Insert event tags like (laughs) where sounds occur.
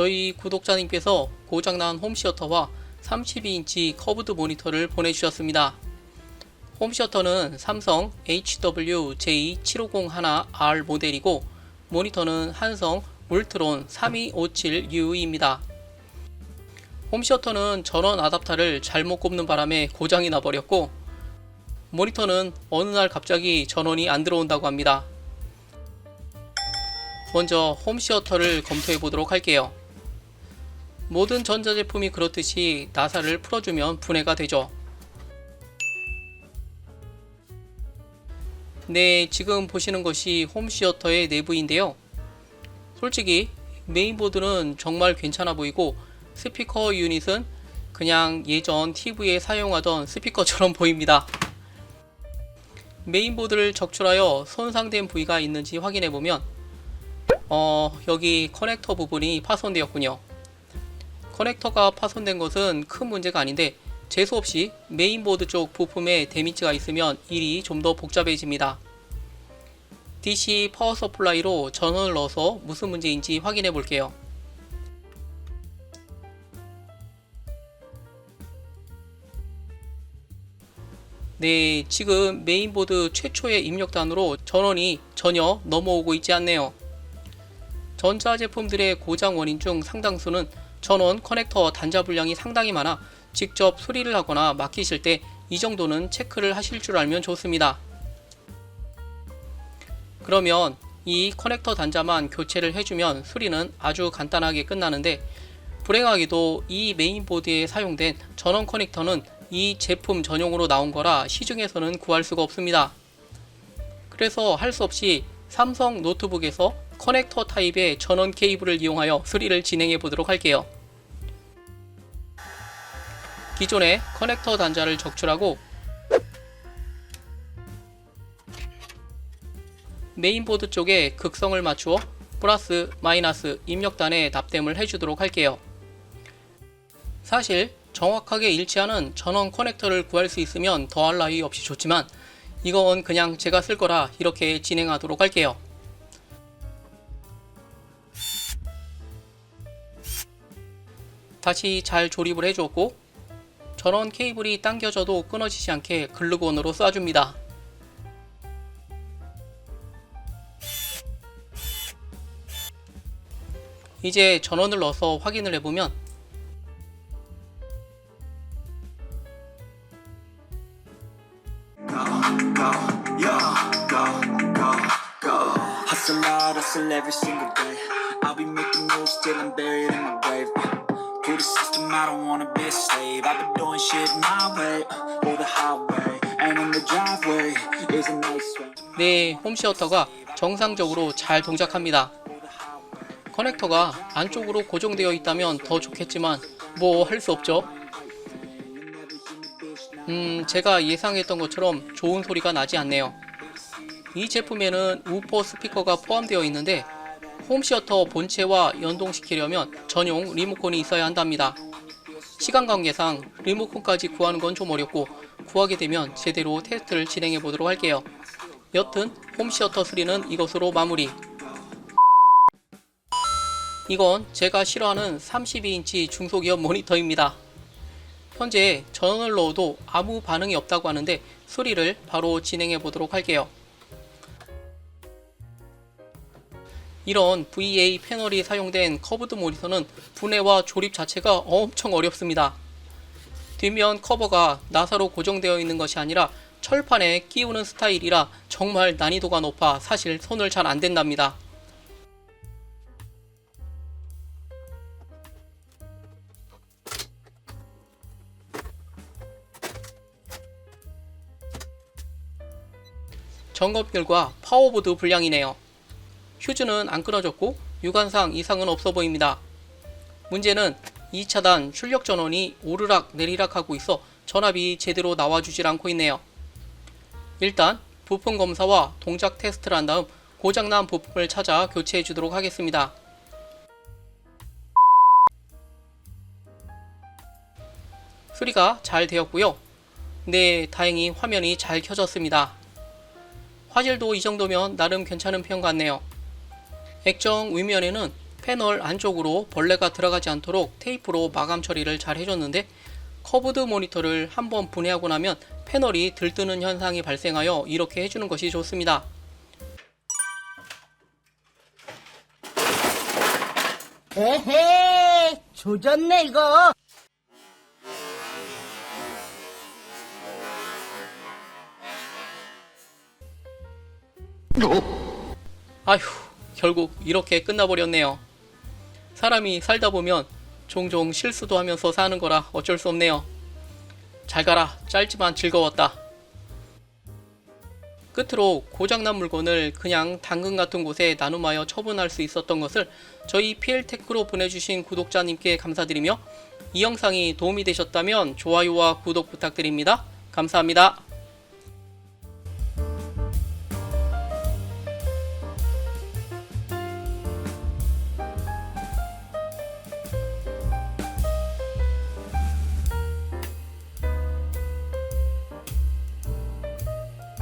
저희 구독자님께서 고장난 홈시어터와 32인치 커브드 모니터를 보내주셨습니다. 홈시어터는 삼성 HWJ7501R 모델이고 모니터는 한성 울트론 3257U입니다. 홈시어터는 전원 아답터를 잘못 꼽는 바람에 고장이 나버렸고 모니터는 어느 날 갑자기 전원이 안 들어온다고 합니다. 먼저 홈시어터를 검토해 보도록 할게요. 모든 전자제품이 그렇듯이 나사를 풀어주면 분해가 되죠. 네, 지금 보시는 것이 홈시어터의 내부인데요. 솔직히 메인보드는 정말 괜찮아 보이고 스피커 유닛은 그냥 예전 TV에 사용하던 스피커처럼 (laughs) 보입니다. 메인보드를 적출하여 손상된 부위가 있는지 확인해 보면 어, 여기 커넥터 부분이 파손되었군요. 커넥터가 파손된 것은 큰 문제가 아닌데 재수 없이 메인보드 쪽 부품에 데미지가 있으면 일이 좀 더 복잡해집니다. DC 파워 서플라이로 전원을 넣어서 무슨 문제인지 확인해 볼게요. 네, 지금 메인보드 최초의 입력단으로 전원이 전혀 넘어오고 있지 않네요. 전자 제품들의 고장 원인 중 상당수는 전원 커넥터 단자 분량이 상당히 많아 직접 수리를 하거나 맡기실 때 이 정도는 체크를 하실 줄 알면 좋습니다. 그러면 이 커넥터 단자만 교체를 해주면 수리는 아주 간단하게 끝나는데 불행하게도 이 메인보드에 사용된 전원 커넥터는 이 제품 전용으로 나온 거라 시중에서는 구할 수가 없습니다. 그래서 할 수 없이 삼성 노트북에서 커넥터 타입의 전원 케이블을 이용하여 수리를 진행해 보도록 할게요. 기존의 커넥터 단자를 적출하고 메인보드 쪽에 극성을 맞추어 플러스 마이너스 입력단에 납땜을 해주도록 할게요. 사실 정확하게 일치하는 전원 커넥터를 구할 수 있으면 더할 나위 없이 좋지만 이건 그냥 제가 쓸 거라 이렇게 진행하도록 할게요. 다시 잘 조립을 해주었고 전원 케이블이 당겨져도 끊어지지 않게 글루건으로 쏴줍니다. 이제 전원을 넣어서 확인을 해보면 be making moves till I'm buried system, I don't wanna be a slave. I've been doing shit my way, or the highway. And in the driveway is a nice way. 네, 홈시어터가 정상적으로 잘 동작합니다. 커넥터가 안쪽으로 고정되어 있다면 더 좋겠지만 뭐 할 수 없죠. 음, 제가 예상했던 것처럼 좋은 소리가 나지 않네요. 이 제품에는 우퍼 스피커가 포함되어 있는데 홈시어터 본체와 연동시키려면 전용 리모컨이 있어야 한답니다. 시간 관계상 리모컨까지 구하는 건 좀 어렵고 구하게 되면 제대로 테스트를 진행해 보도록 할게요. 여튼 홈시어터 수리는 이것으로 마무리. 이건 제가 싫어하는 32인치 중소기업 모니터입니다. 현재 전원을 넣어도 아무 반응이 없다고 하는데 수리를 바로 진행해 보도록 할게요. 이런 VA 패널이 사용된 커브드 모니터는 분해와 조립 자체가 엄청 어렵습니다. 뒷면 커버가 나사로 고정되어 있는 것이 아니라 철판에 끼우는 스타일이라 정말 난이도가 높아 사실 손을 잘 안 댄답니다. 점검 결과 파워보드 불량이네요. 휴즈는 안 끊어졌고 유관상 이상은 없어 보입니다. 문제는 2차단 출력 전원이 오르락 내리락 하고 있어 전압이 제대로 나와주질 않고 있네요. 일단 부품 검사와 동작 테스트를 한 다음 고장난 부품을 찾아 교체해 주도록 하겠습니다. 수리가 잘 되었고요. 네, 다행히 화면이 잘 켜졌습니다. 화질도 이 정도면 나름 괜찮은 편 같네요. 액정 윗면에는 패널 안쪽으로 벌레가 들어가지 않도록 테이프로 마감 처리를 잘 해줬는데 커브드 모니터를 한번 분해하고 나면 패널이 들뜨는 현상이 발생하여 이렇게 해주는 것이 좋습니다. 에헤이, 조졌네, 이거. 아휴, 결국 이렇게 끝나버렸네요. 사람이 살다 보면 종종 실수도 하면서 사는 거라 어쩔 수 없네요. 잘 가라, 짧지만 즐거웠다. 끝으로 고장난 물건을 그냥 당근 같은 곳에 나눔하여 처분할 수 있었던 것을 저희 PL테크로 보내주신 구독자님께 감사드리며 이 영상이 도움이 되셨다면 좋아요와 구독 부탁드립니다. 감사합니다.